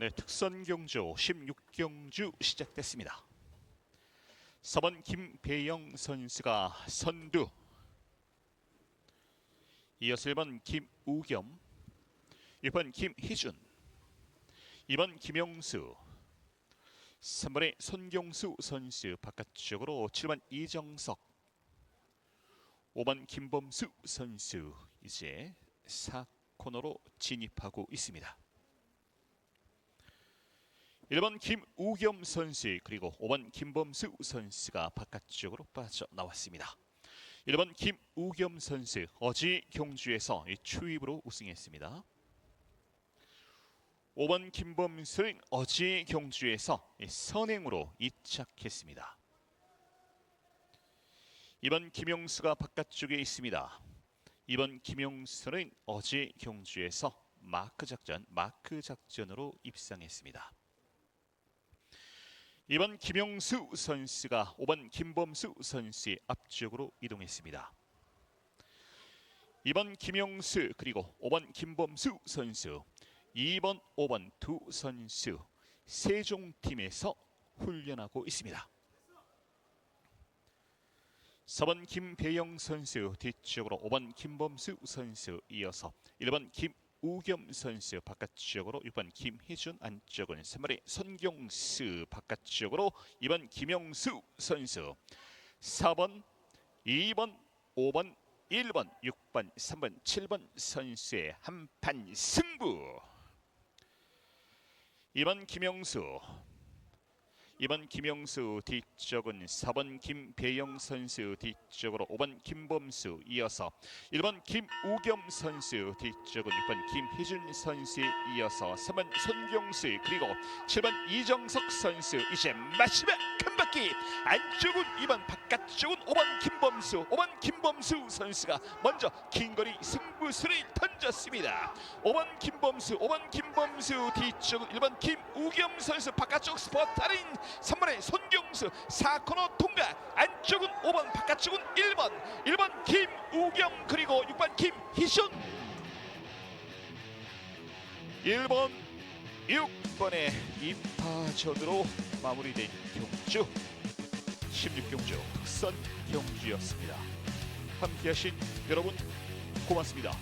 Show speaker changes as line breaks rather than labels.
네, 특선 경주 16경주 시작됐습니다. 4번 김배영 선수가 선두. 이어서 1번 김우겸, 6번 김희준, 2번 김영수, 3번의 손경수 선수 바깥쪽으로 7번 이정석, 5번 김범수 선수 이제 4코너로 진입하고 있습니다. 1번 김우겸 선수 그리고 5번 김범수 선수가 바깥쪽으로 빠져나왔습니다. 1번 김우겸 선수 어제 경주에서 이 추입으로 우승했습니다. 5번 김범수는 어제 경주에서 이 선행으로 이착했습니다. 2번 김용수가 바깥쪽에 있습니다. 2번 김용수는 어제 경주에서 마크 작전, 마크 작전으로 입상했습니다. 2번 김용수 선수가 5번 김범수 선수의 앞쪽으로 이동했습니다. 2번 김용수 그리고 5번 김범수 선수 2번 5번 두 선수 세종팀에서 훈련하고 있습니다. 4번 김배영 선수 뒤쪽으로 5번 김범수 선수 이어서 1번 김 우겸 선수 바깥쪽으로 6번 김희준 안쪽은 3번의 손경수 바깥쪽으로 2번 김영수 선수 4번 2번 5번 1번 6번 3번 7번 선수의 한판 승부. 2번 김영수 2번 김영수 뒤쪽은 4번 김배영 선수 뒤쪽으로 5번 김범수 이어서 1번 김우겸 선수 뒤쪽은 6번 김희준 선수 이어서 3번 손경수 그리고 7번 이정석 선수 이제 마지막 한 바퀴 안쪽은 2번 바깥쪽은 5번 김범수 5번 김범수 선수가 먼저 긴 거리 승부수를 던졌습니다. 5번 김범수 5번 김범수 뒤쪽은 1번 김우겸 선수 바깥쪽 스포타린 3번의 손경수 4코너 통과. 안쪽은 5번 바깥쪽은 1번 1번 김우겸 그리고 6번 김희순. 1번 6번의 2파전으로 마무리된 경 주 16경주 특선 경주였습니다. 함께하신 여러분 고맙습니다